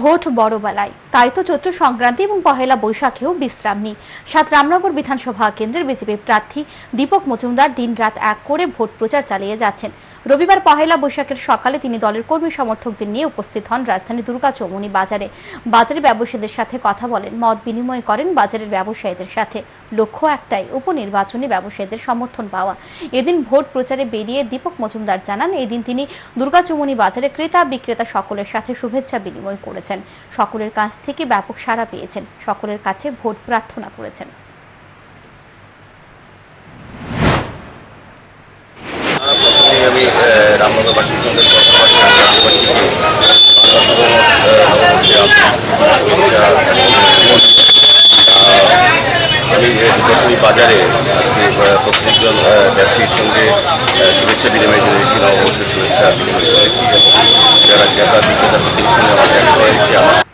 Vote বড়বেলায়। তাই তো চৈত্র সংক্রান্তি এবং পহেলা বৈশাখেও বিশ্রাম নেই সাত রামনগর বিধানসভা কেন্দ্রের বিজেপি প্রার্থী দীপক মজুমদার দিনরাত এক করে ভোট প্রচার চালিয়ে যাচ্ছেন। রবিবার পহেলা বৈশাখের সকালে তিনি দলের কর্মী সমর্থকদের নিয়ে উপস্থিত হন রাজধানী দুর্গা চৌমুনি বাজারে। বাজারে ব্যবসায়ীদের সাথে কথা বলেন, মত বিনিময় করেন বাজারের ব্যবসায়ীদের সাথে। লক্ষ্য একটাই, উপনির্বাচনী ব্যবসায়ীদের সমর্থন পাওয়া। এদিন ভোট প্রচারে বেরিয়ে দীপক মজুমদার জানান, এদিন তিনি দুর্গা চৌমুনি বাজারে ক্রেতা বিক্রেতা সকলের সাথে শুভেচ্ছা বিনিময় করেছেন। সকলের কাছ থেকে ব্যাপক সাড়া পেয়েছেন। সকলের কাছে ভোট প্রার্থনা করেছেন। আমি বাজারে প্রত্যেকজন সঙ্গে শুভেচ্ছা বিনিময় করেছি নববর্ষের শুভেচ্ছা বিনিময় করেছি। এবং যারা ক্রেতা aqui, ó.